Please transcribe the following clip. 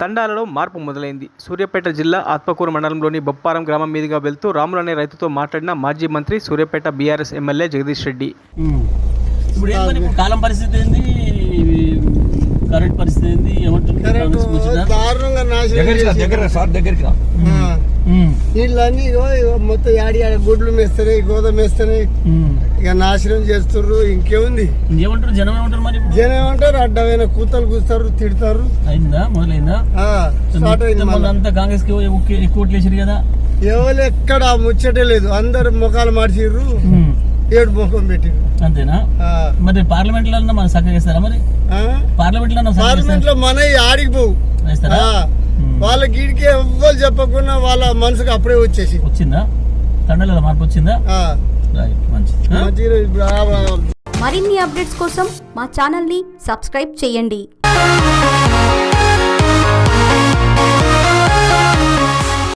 తండాలలో మార్పు మొదలైంది. సూర్యాపేట జిల్లా ఆత్మకూరు మండలంలోని బొప్పారం గ్రామం మీదుగా వెళ్తూ రాములు అనే రైతుతో మాట్లాడిన మాజీ మంత్రి సూర్యాపేట బీఆర్ఎస్ ఎమ్మెల్యే జగదీష్ రెడ్డి. ఇప్పుడు ఇప్పుడు కాలం పరిస్థితి ఏంది? కరెంట్ పరిస్థితి ఏంది? నాశనం దగ్గర రా, సార్ దగ్గరికి రా. ఆ. ఉమ్, వీళ్ళన్నీ ఇగో ఇగో మొత్తం యాడి యాడ గుడ్లు మేస్తున్నాయి గోధుమ మేస్తున్నాయి. ఇక నాశనం చేస్తుర్రు ఇంకేముంది? ఏమంటారు జనం ఏమంటారు మరి జనం ఏమంటారు? అడ్డమైన కూతలు కూస్తారు తిడతారు. అయిందా? మొదలైందా? స్టార్ట్ అయింది. అంతా కాంగ్రెస్కి ఎక్కువ వేసారు కదా? ఎవరు ఎక్కడ ముచ్చటే లేదు. అందరు ముఖాలు మార్చిర్రు. ఏడు ముఖం పెట్టిర్రు. అంతేనా. మరి పార్లమెంట్లో మన చక్కగా వేస్తారా మరి? పార్లమెంట్లో పార్లమెంట్లో మన ఆడికి పోవు. వాళ్ళ గీడికి ఎవ్వరు చెప్పకుండా వాళ్ళ మనసుకు అప్పుడే వచ్చేసి. వచ్చిందా? తండలలో మార్పు వచ్చిందా? ఆ. రైట్ మంచిది. మరిన్ని అప్డేట్స్ కోసం మా ఛానల్ని సబ్స్క్రైబ్ చేయండి.